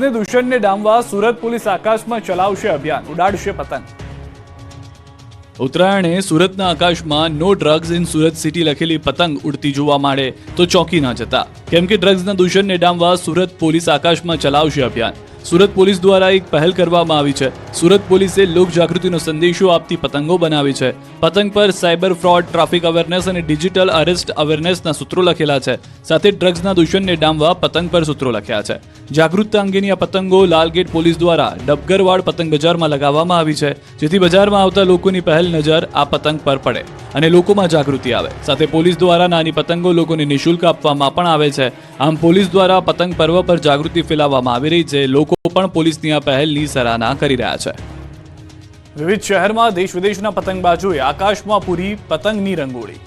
ને દૂષણને ડામવા સુરત પોલીસ આકાશમાં ચલાવશે અભિયાન. ઉડાડશે પતંગ. ઉત્તરાયણે સુરતના આકાશમાં no drugs in Surat city લખેલી પતંગ ઉડતી જોવા મળે તો ચોંકી ન જતા. કેમ કે ડ્રગ્સના દૂષણને ડામવા સુરત પોલીસ આકાશમાં ચલાવશે અભિયાન. સુરત પોલીસ દ્વારા એક પહેલ કરવામાં આવી છે. સુરત પોલીસે લોક જાગૃતિનો સંદેશો આપતી પતંગો બનાવી છે. પતંગ પર સાયબર ફ્રોડ, ટ્રાફિક અવેરનેસ અને ડિજિટલ અરેસ્ટ અવેરનેસના સૂત્રો લખેલા છે. સાથે ડ્રગ્સના દૂષણને ડામવા પતંગ પર સૂત્રો લખ્યા છે. જાગૃતતા અંગેની આ પતંગો લાલગેટ પોલીસ દ્વારા ડબગરવાડ પતંગ બજારમાં લગાવવામાં આવી છે, જેથી બજારમાં આવતા લોકોની પહેલ નજર આ પતંગ પર પડે અને લોકોમાં જાગૃતિ આવે. સાથે પોલીસ દ્વારા નાની પતંગો લોકોને નિઃશુલ્ક આપવામાં પણ આવે છે. આમ પોલીસ દ્વારા પતંગ પર્વ પર જાગૃતિ ફેલાવવામાં આવી રહી છે. લોકો પણ પોલીસની આ પહેલની સરાહના કરી રહ્યા છે. વિવિધ શહેરમાં દેશ વિદેશના પતંગબાજોએ આકાશમાં પૂરી પતંગની રંગોળી.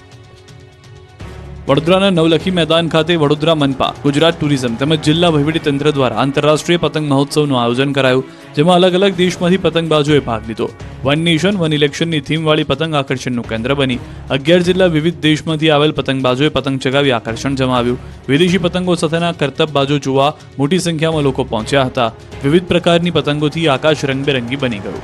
વડોદરાના નવલખી મેદાન ખાતે વડોદરા મનપા ગુજરાત ટુરિઝમ તેમજ જિલ્લા વહીવટીતંત્ર દ્વારા આંતરરાષ્ટ્રીય પતંગ મહોત્સવનું આયોજન કરાયું જેમાં અલગ અલગ દેશમાંથી પતંગબાજોએ ભાગ લીધો. વન નેશન વન ઇલેક્શનની થીમવાળી પતંગ આકર્ષણનું કેન્દ્ર બની. અગિયાર જિલ્લા વિવિધ દેશમાંથી આવેલ પતંગબાજોએ પતંગ ચગાવી આકર્ષણ જમાવ્યું. વિદેશી પતંગો સાથેના કરતબબાજો જોવા મોટી સંખ્યામાં લોકો પહોંચ્યા હતા. વિવિધ પ્રકારની પતંગોથી આકાશ રંગબેરંગી બની ગયું.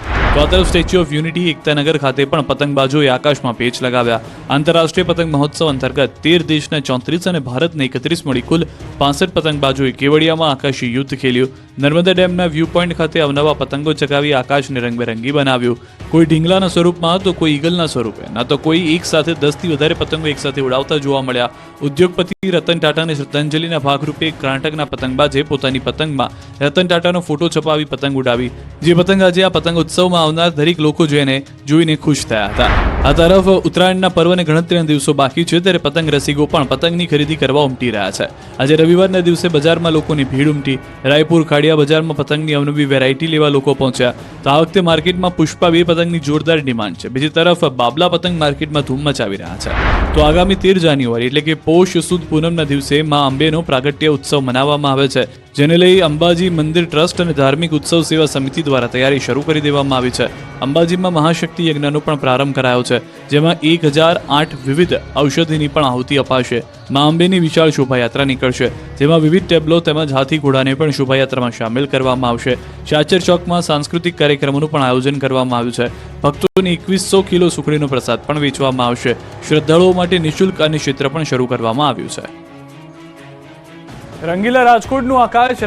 તો સ્ટેચ્યુ ઓફ યુનિટી એકતાનગર ખાતે પણ પતંગબાજોએ આકાશમાં પેચ લગાવ્યા. આંતરરાષ્ટ્રીય પતંગ મહોત્સવ અંતર્ગત તેર દેશના ચોત્રીસ અને ભારતને એકત્રીસ મળી કુલ પાસઠ પતંગબાજોએ કેવડિયામાં આકાશી યુદ્ધ ખેલ્યું. નર્મદા ડેમના વ્યૂ પોઈન્ટ ખાતે અવનવા પતંગો ચગાવી આકાશને રંગબેરંગી બનાવ્યું. કોઈ ઢીંગલાના સ્વરૂપમાં તો કોઈ ઈગલના સ્વરૂપે. ના તો કોઈ એક સાથે દસથી વધારે પતંગો એક સાથે ઉડાવતા જોવા મળ્યા. ઉદ્યોગપતિ રતન ટાટાને શ્રદ્ધાંજલિના ભાગરૂપે કર્ણાટકના પતંગબાજે પોતાની પતંગમાં રતન ટાટાનો ફોટો છપાવી પતંગ ઉડાવી. જે પતંગ આજે આ પતંગ ઉત્સવમાં આવનાર દરેક લોકો જોઈને જોઈને ખુશ થયા હતા. આ તરફ ઉત્તરાયણના પર્વને ગણતરીના દિવસો બાકી છે, ત્યારે પતંગ રસિકો પણ પતંગની ખરીદી કરવા ઉમટી રહ્યા છે. આજે રવિવારના દિવસે બજારમાં લોકોની ભીડ ઉમટી. રાયપુર ખાડિયા બજારમાં પતંગની અવનવી વેરાયટી લેવા લોકો પહોંચ્યા. તો આ વખતે માર્કેટમાં પુષ્પા બે પતંગની જોરદાર ડિમાન્ડ છે. બીજી તરફ બાબલા પતંગ માર્કેટમાં ધૂમ મચાવી રહ્યા છે. તો આગામી તેર જાન્યુઆરી એટલે કે પોષ સુદ પૂનમના દિવસે મા અંબેનો પ્રાગટ્ય ઉત્સવ મનાવવામાં આવે છે. જેને લઈ અંબાજી મંદિર ટ્રસ્ટ અને ધાર્મિક ઉત્સવ સેવા સમિતિ દ્વારા તૈયારી શરૂ કરી દેવામાં આવી છે. અંબાજીમાં મહાશક્તિ યજ્ઞનો પણ પ્રારંભ કરાયો છે, જેમાં એક હજાર આઠ વિવિધ ઔષધિની પણ આહુતિ અપાશે. મા અંબેની વિશાળ શોભાયાત્રા નીકળશે, જેમાં વિવિધ ટેબ્લો તેમજ હાથી ઘોડાને પણ શોભાયાત્રામાં સામેલ કરવામાં આવશે. ચાચર ચોકમાં સાંસ્કૃતિક કાર્યક્રમોનું પણ આયોજન કરવામાં આવ્યું છે. ભક્તોને એકવીસો કિલો સુખડીનો પ્રસાદ પણ વેચવામાં આવશે. શ્રદ્ધાળુઓ માટે નિઃશુલ્ક અને ક્ષેત્ર પણ શરૂ કરવામાં આવ્યું છે. રંગીલા રાજકોટનું આકાશ